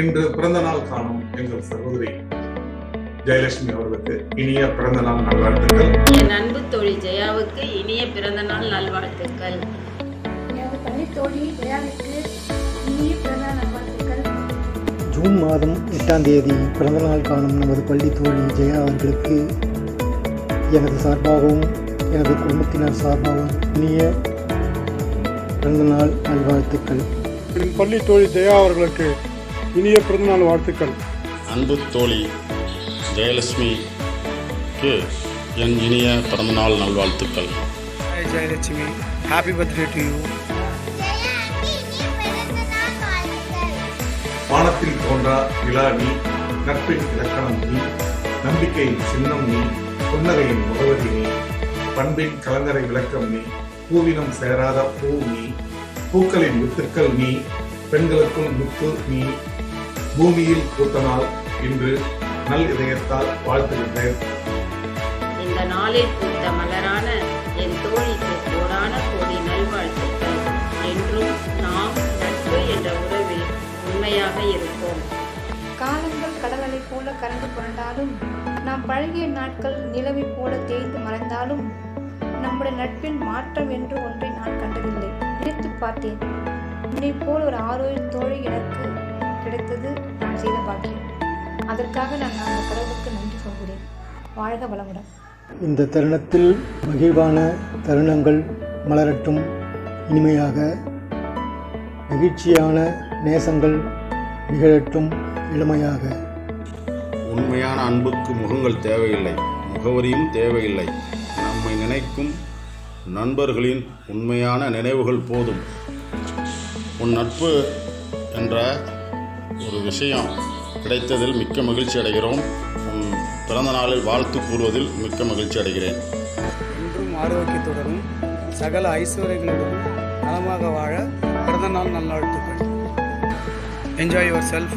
இன்று பிறந்த நாள் காணும் எங்கள் சகோதரி ஜெயலட்சுமி அவர்களுக்கு இனிய பிறந்த நாள் நல்வாழ்த்துக்கள். என் அன்பு தோழி ஜெயாவுக்கு இனிய பிறந்தநாள் நல்வாழ்த்துக்கள். எனது பள்ளி தோழி ஜெயாவிற்கு இனிய பிறந்த நல்வாழ்த்துக்கள். ஜூன் மாதம் எட்டாம் தேதி பிறந்தநாள் காணும் நமது பள்ளி தோழி ஜெயா அவர்களுக்கு எனது சார்பாகவும் எனது குடும்பத்தினர் சார்பாகவும் இனிய பிறந்தநாள் நல்வாழ்த்துக்கள். என் பள்ளி தோழி ஜெயா அவர்களுக்கு இனிய பிறந்தநாள் வாழ்த்துக்கள். அன்பு தோழி ஜெயலட்சுமிக்கு என் இனிய பிறந்தநாள் நல்வாழ்த்துக்கள். Jayalakshmi, happy birthday to you. வானத்தில் தோன்றா விழா நீ நட்பின் இலக்கணம் நீ நம்பிக்கையின் சின்னம் நீ புன்னகையின் முகவரி நீ பண்பின் கலங்கரை விளக்கம் நீ பூவினம் சேராத பூ நீ பூக்களின் வித்துக்கள் நீ பெண்களுக்குள் முத்து நீ பூமியில் நாள் இன்று நல் இதயத்தால் வாழ்த்துகின்றேன். இந்த நாளில் பூத்த மலரான என் தோழிக்கு கோடான கோடி நல்வாழ்த்துக்கள். என்றும் நாம் நட்பு என்ற உறவில் உண்மையாக இருப்போம். காலங்கள் கடலலை போல கரண்டு புரண்டாலும் நாம் பழகிய நாட்கள் நிலவை போல தேய்ந்து மறைந்தாலும் நம்முடைய நட்பில் மாற்றம் என்று ஒன்றை நான் கண்டதில்லை. நினைத்து பார்த்தேன். உன்னை போல் ஒரு ஆரோக்கிய தோழி எனக்கு கிடைத்தது நான் செய்த பாக்கியம். அதற்காக நான் அந்த கடவுளுக்கு நன்றி சொல்கிறேன். வாழ்க வளமுடன். இந்த தருணத்தில் மகிழ்வான தருணங்கள் மலரட்டும். இனிமையாக நெகிழ்ச்சியான நேசங்கள் நிகழட்டும் இளமையாக. உண்மையான அன்புக்கு முகங்கள் தேவையில்லை. முகவரியும் தேவையில்லை. நம்மை நினைக்கும் நண்பர்களின் உண்மையான நினைவுகள் போதும். உன் நட்பு என்ற ஒரு விஷயம் கிடைத்ததில் மிக்க மகிழ்ச்சி அடைகிறோம். உன் பிறந்த நாளில் வாழ்த்து கூறுவதில் மிக்க மகிழ்ச்சி அடைகிறேன். என்றும் ஆரோக்கியத்துடனும் சகல ஐஸ்வர்யங்களுடனும் நலமாக வாழ பிறந்த நாள் நல்வாழ்த்துக்கள். Enjoy your self